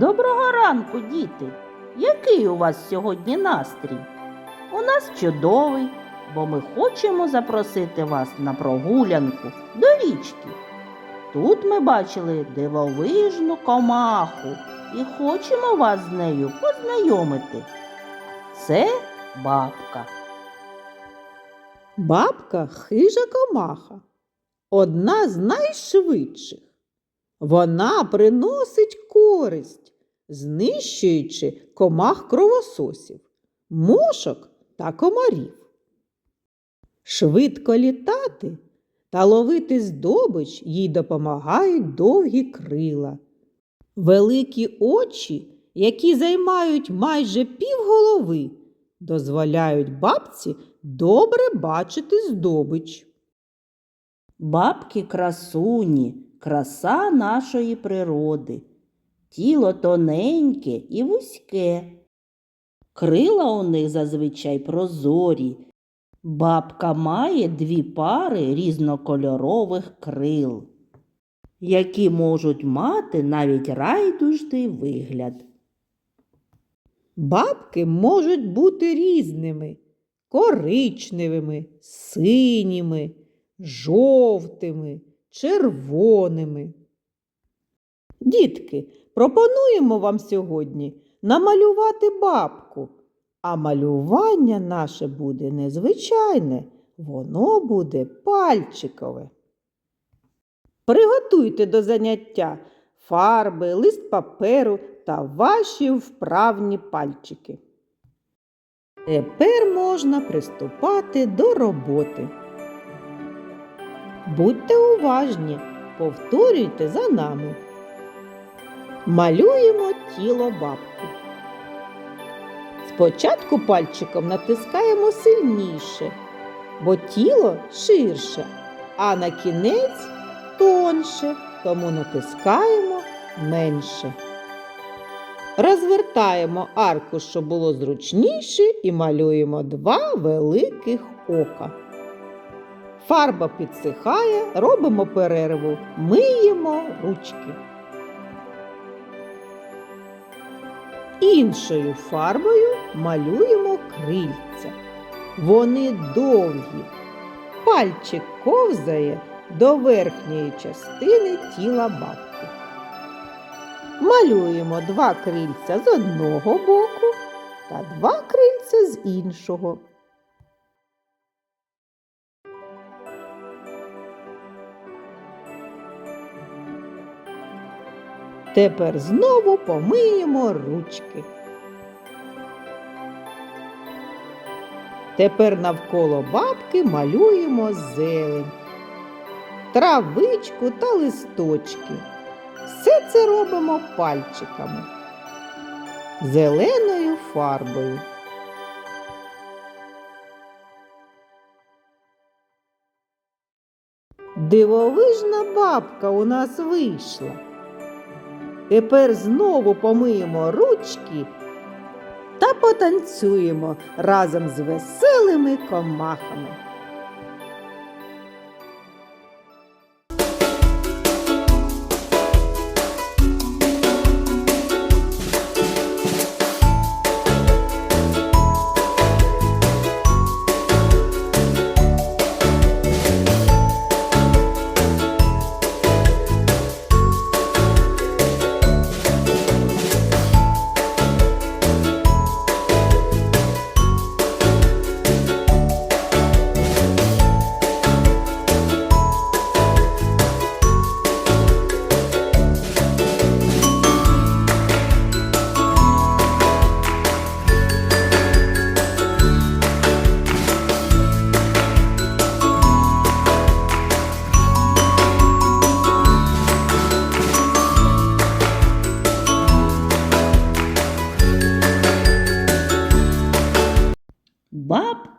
Доброго ранку, діти! Який у вас сьогодні настрій? У нас чудовий, бо ми хочемо запросити вас на прогулянку до річки. Тут ми бачили дивовижну комаху і хочемо вас з нею познайомити. Це бабка. Бабка хижа комаха, одна з найшвидших. Вона приносить користь, знищуючи комах кровососів, мошок та комарів. Швидко літати та ловити здобич їй допомагають довгі крила. Великі очі, які займають майже півголови, дозволяють бабці добре бачити здобич. Бабки красуні, краса нашої природи. Тіло тоненьке і вузьке. Крила у них зазвичай прозорі. Бабка має дві пари різнокольорових крил, які можуть мати навіть райдужний вигляд. Бабки можуть бути різними коричневими, синіми, жовтими, червоними. Дітки, пропонуємо вам сьогодні намалювати бабку, а малювання наше буде незвичайне, воно буде пальчикове. Приготуйте до заняття фарби, лист паперу та ваші вправні пальчики. Тепер можна приступати до роботи. Будьте уважні, повторюйте за нами. Малюємо тіло бабки. Спочатку пальчиком натискаємо сильніше, бо тіло ширше, а на кінець тонше, тому натискаємо менше. Розвертаємо арку, щоб було зручніше, і малюємо два великих ока. Фарба підсихає, робимо перерву, миємо ручки. Іншою фарбою малюємо крильця. Вони довгі. Пальчик ковзає до верхньої частини тіла бабки. Малюємо два крильця з одного боку та два крильця з іншого. Тепер знову помиємо ручки. Тепер навколо бабки малюємо зелень, травичку та листочки. Все це робимо пальчиками, зеленою фарбою. Дивовижна бабка у нас вийшла. Тепер знову помиємо ручки та потанцюємо разом з веселими комахами.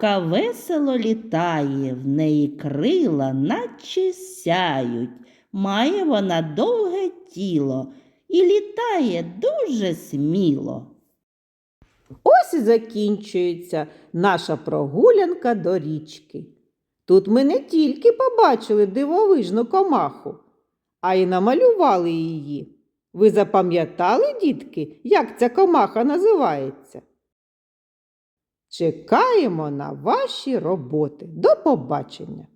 Бабка весело літає, в неї крила, наче сяють. Має вона довге тіло і літає дуже сміло. Ось і закінчується наша прогулянка до річки. Тут ми не тільки побачили дивовижну комаху, а й намалювали її. Ви запам'ятали, дітки, як ця комаха називається? Чекаємо на ваші роботи. До побачення!